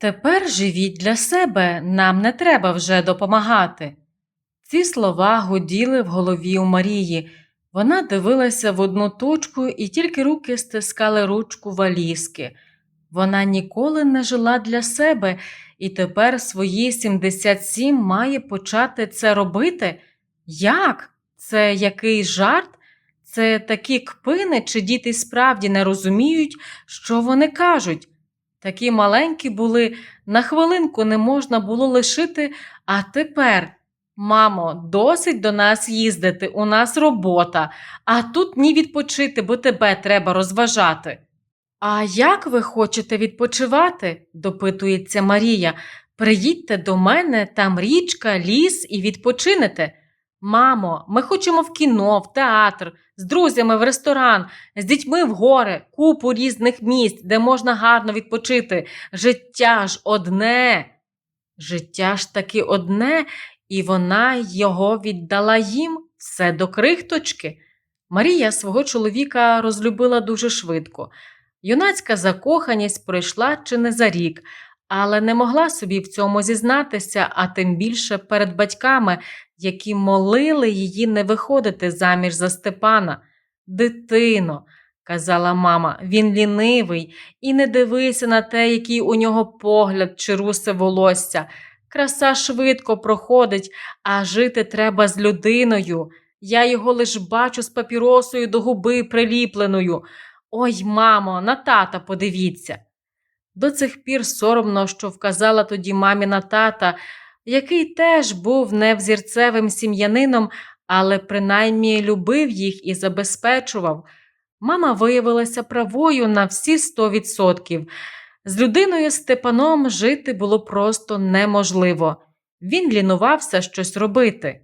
Тепер живіть для себе, нам не треба вже допомагати. Ці слова гуділи в голові у Марії. Вона дивилася в одну точку і тільки руки стискали ручку валізки. Вона ніколи не жила для себе і тепер свої 77 має почати це робити? Як? Це який жарт? Це такі кпини, чи діти справді не розуміють, що вони кажуть? Такі маленькі були, на хвилинку не можна було лишити, а тепер. Мамо, досить до нас їздити, у нас робота, а тут ні відпочити, бо тебе треба розважати. А як ви хочете відпочивати? допитується Марія. Приїдьте до мене, там річка, ліс і відпочинете. Мамо, ми хочемо в кіно, в театр, з друзями в ресторан, з дітьми в гори, купу різних місць, де можна гарно відпочити. Життя ж одне. Життя ж таки одне, і вона його віддала їм все до крихточки. Марія свого чоловіка розлюбила дуже швидко. Юнацька закоханість пройшла чи не за рік, але не могла собі в цьому зізнатися, а тим більше перед батьками, які молили її не виходити заміж за Степана. Дитино, казала мама, він лінивий, і не дивися на те, який у нього погляд чи русе волосся. Краса швидко проходить, а жити треба з людиною. Я його лиш бачу з папіросою до губи приліпленою. Ой, мамо, на тата подивіться. До цих пір соромно, що вказала тоді мамі на тата, який теж був невзірцевим сім'янином, але принаймні любив їх і забезпечував. Мама виявилася правою на всі сто відсотків. З людиною Степаном жити було просто неможливо. Він лінувався щось робити.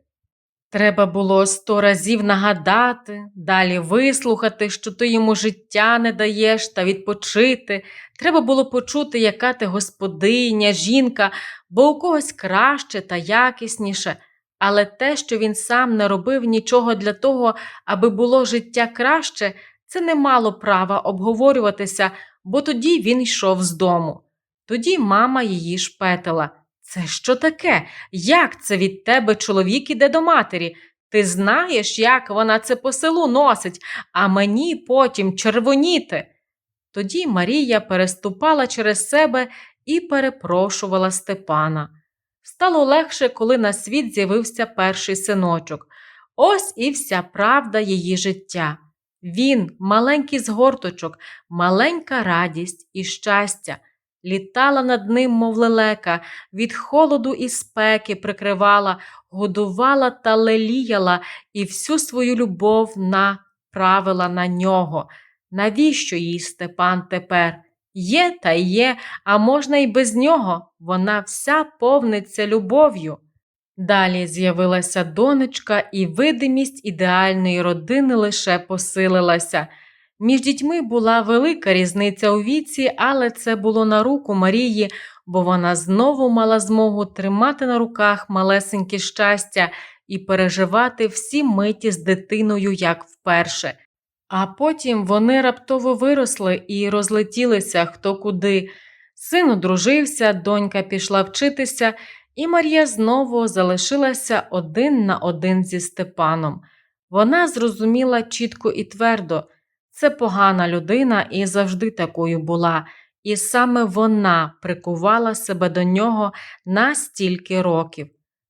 Треба було сто разів нагадати, далі вислухати, що ти йому життя не даєш, та відпочити. Треба було почути, яка ти господиня, жінка, бо у когось краще та якісніше. Але те, що він сам не робив нічого для того, аби було життя краще, це не мало права обговорюватися, бо тоді він йшов з дому. Тоді мама її шпетила. Це що таке? Як це від тебе чоловік іде до матері? Ти знаєш, як вона це по селу носить, а мені потім червоніти. Тоді Марія переступала через себе і перепрошувала Степана. Стало легше, коли на світ з'явився перший синочок. Ось і вся правда її життя. Він, маленький згорточок, маленька радість і щастя, літала над ним, мов лелека, від холоду і спеки прикривала, годувала та леліяла і всю свою любов направила на нього. Навіщо їй Степан тепер? Є та є, а можна й без нього. Вона вся повниться любов'ю. Далі з'явилася донечка, і видимість ідеальної родини лише посилилася. Між дітьми була велика різниця у віці, але це було на руку Марії, бо вона знову мала змогу тримати на руках малесеньке щастя і переживати всі миті з дитиною як вперше. А потім вони раптово виросли і розлетілися хто куди. Син одружився, донька пішла вчитися, і Марія знову залишилася один на один зі Степаном. Вона зрозуміла чітко і твердо це погана людина і завжди такою була, і саме вона прикувала себе до нього на стільки років.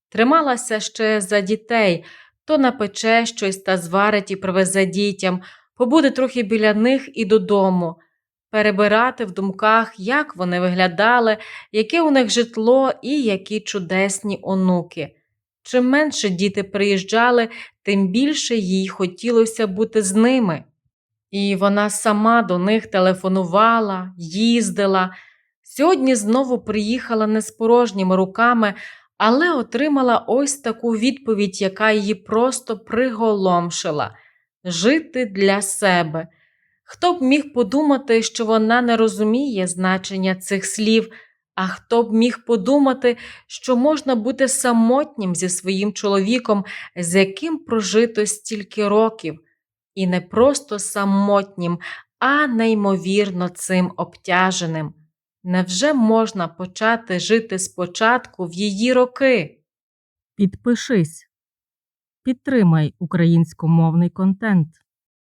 Трималася ще за дітей, то напече щось та зварить і привезе дітям, побуде трохи біля них і додому, перебирати в думках, як вони виглядали, яке у них житло і які чудесні онуки. Чим менше діти приїжджали, тим більше їй хотілося бути з ними. І вона сама до них телефонувала, їздила. Сьогодні знову приїхала не з порожніми руками, але отримала ось таку відповідь, яка її просто приголомшила жити для себе. Хто б міг подумати, що вона не розуміє значення цих слів, а хто б міг подумати, що можна бути самотнім зі своїм чоловіком, з яким прожито стільки років, і не просто самотнім, а неймовірно цим обтяженим. Невже можна почати жити спочатку в її роки? Підпишись. Підтримай українськомовний контент.